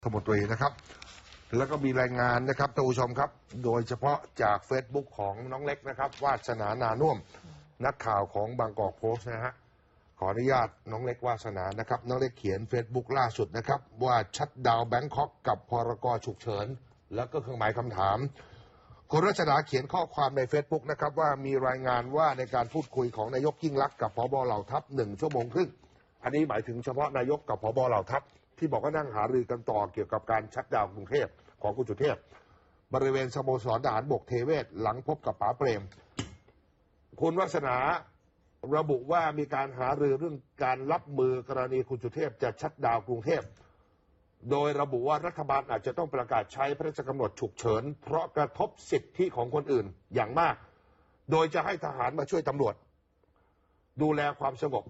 รัฐมนตรีนะครับ แล้วก็มีรายงานนะครับท่านผู้ชมครับ โดยเฉพาะจาก Facebook ของน้องเล็กนะครับ วาสนานานุ่มนักข่าวของบางกอกโพสต์นะฮะขออนุญาตน้องเล็กวาสนานะครับน้องเล็กเขียน Facebook ล่าสุดนะครับ ว่าชัดดาวแบงคอกกับพรกฉุกเฉิน แล้วก็เครื่องหมายคำถามคุณรัชดาเขียนข้อความใน Facebook นะครับว่ามีรายงานว่าในการพูดคุยของนายกยิ่งลักษณ์กับพบเหล่าทัพหนึ่งชั่วโมงครึ่งอันนี้หมายถึงเฉพาะนายกกับพบเหล่าทัพ ที่บอกว่านั่งหารือกันต่อเกี่ยวกับการชัดดาวน์กรุงเทพของคุณสุเทพบริเวณสโมสรทหารบกเทเวศหลังพบกับป๋าเปรม คุณวัฒนาระบุว่ามีการหารือเรื่องการรับมือกรณีคุณสุเทพจะชัดดาวกรุงเทพ โดยระบุว่ารัฐบาลอาจจะต้องประกาศใช้พระราชกำหนดฉุกเฉิน เพราะกระทบสิทธิของคนอื่นอย่างมาก โดยจะให้ทหารมาช่วยตำรวจ ดูแลความสงบ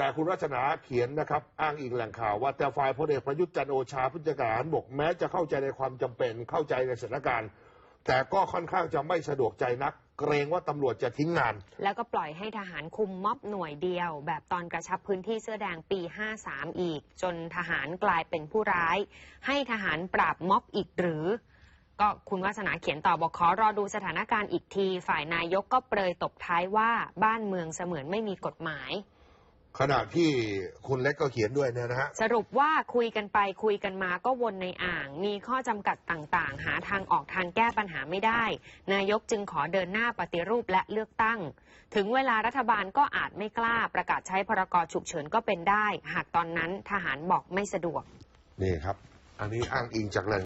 แต่คุณรัชนาเขียนนะครับ อ้างอิงแหล่งข่าวว่าแต่ฝ่ายพลเอกประยุทธ์จันโอชาผู้จัดการบกแม้จะเข้าใจในความจำเป็นเข้าใจในสถานการณ์ แต่ก็ค่อนข้างจะไม่สะดวกใจนัก เกรงว่าตำรวจจะทิ้งงาน แล้วก็ปล่อยให้ทหารคุมม็อบหน่วยเดียว แบบตอนกระชับพื้นที่เสื้อแดงปี 53 อีก จนทหารกลายเป็นผู้ร้าย ให้ทหารปราบม็อบอีกหรือ ก็คุณวาสนาเขียนต่อบอกขอรอดูสถานการณ์อีกที ฝ่ายนายกก็เปรยตบท้ายว่าบ้านเมืองเสมือนไม่มีกฎหมาย ขณะที่คุณเล็กก็เขียนด้วยเนี่ยนะฮะ สรุปว่าคุยกันไปคุยกันมาก็วนในอ่าง มีข้อจำกัดต่างๆ หาทางออกทางแก้ปัญหาไม่ได้ นายกจึงขอเดินหน้าปฏิรูปและเลือกตั้ง ถึงเวลารัฐบาลก็อาจไม่กล้าประกาศใช้พรกฉุกเฉินก็เป็นได้ หากตอนนั้นทหารบอกไม่สะดวก นี่ครับ อันนี้อ้างอิงจากแหล่ง